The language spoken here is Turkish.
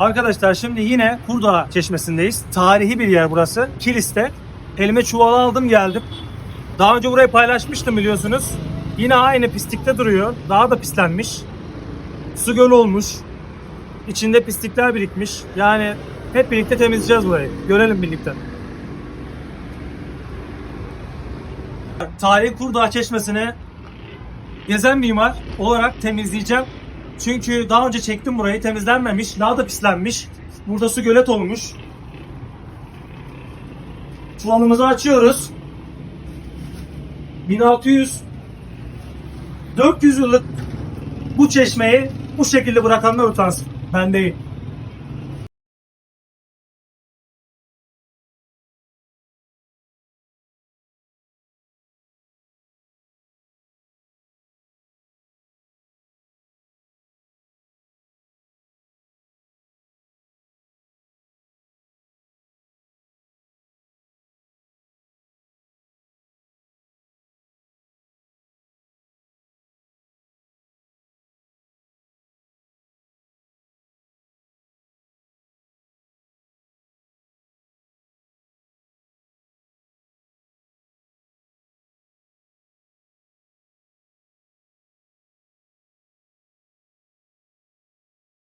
Arkadaşlar şimdi yine Kurdağ Çeşmesi'ndeyiz. Tarihi bir yer burası. Kilis'te. Elime çuval aldım geldim. Daha önce burayı paylaşmıştım biliyorsunuz. Yine aynı pislikte duruyor. Daha da pislenmiş. Su göl olmuş. İçinde pislikler birikmiş. Yani hep birlikte temizleyeceğiz burayı. Görelim birlikte. Tarihi Kurdağ Çeşmesi'ni gezen mimar olarak temizleyeceğim. Çünkü daha önce çektim burayı temizlenmemiş. Daha da pislenmiş. Burada su gölet olmuş. Çuvalımızı açıyoruz. 1600 400 yıllık bu çeşmeyi bu şekilde bırakanlar utansın. Ben değil.